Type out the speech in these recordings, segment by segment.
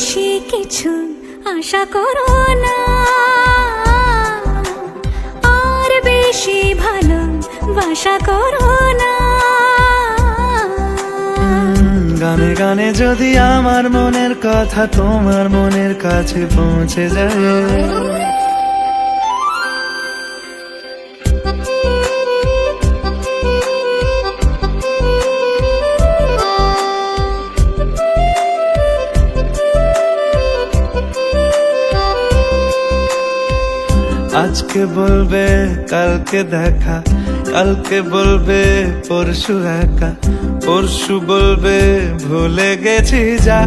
বেশি কিছু আশা করো না। আর বেশি ভালো বাসা করো না। গানে গানে যদি আমার মনের কথা তোমার মনের কাছে পৌঁছে যায়। আজকে বলবে কালকে দেখা। কালকে বলবে পরশু একা। পরশু বলবে ভুলে গেছি যা।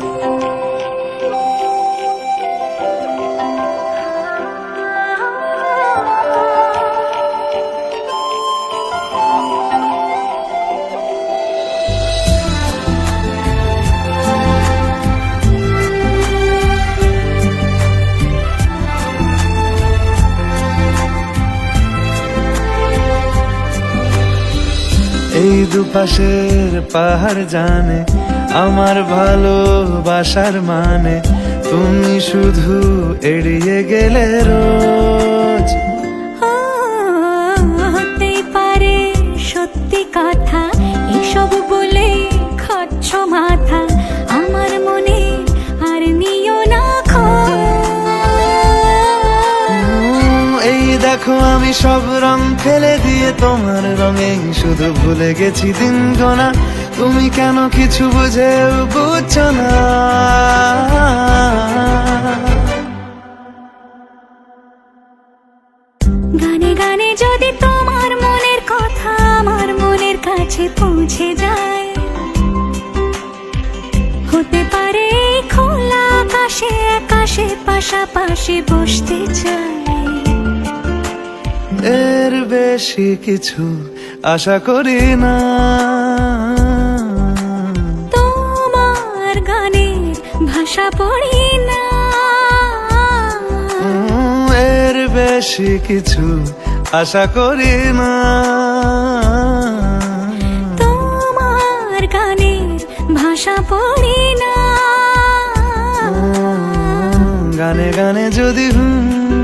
এই দুপাশের পাহাড় জানে, আমার ভালোবাসার মানে। তুমি শুধু এড়িয়ে গেলে রোজ। পারে সত্যি কথা, এসব বলে খাচ্ছ মাথা দেখো আমি সব রং ফেলে দিয়ে তোমার রঙে। শুধু ভুলে গেছি দিন গোনা। তুমি কেন কিছু বুঝে বুঝছ না? গানে গানে যদি তোমার মনের কথা আমার মনের কাছে পৌঁছে যায়। হতে পারে খোলা আকাশে আকাশে পাশাপাশি বসতে চাই। এর বেশি কিছু আশা করি না। তোমার গানের ভাষা পড়ি না। এর বেশি কিছু আশা করি না। তোমার গানের ভাষা পড়ি না। গানে গানে যদি হুম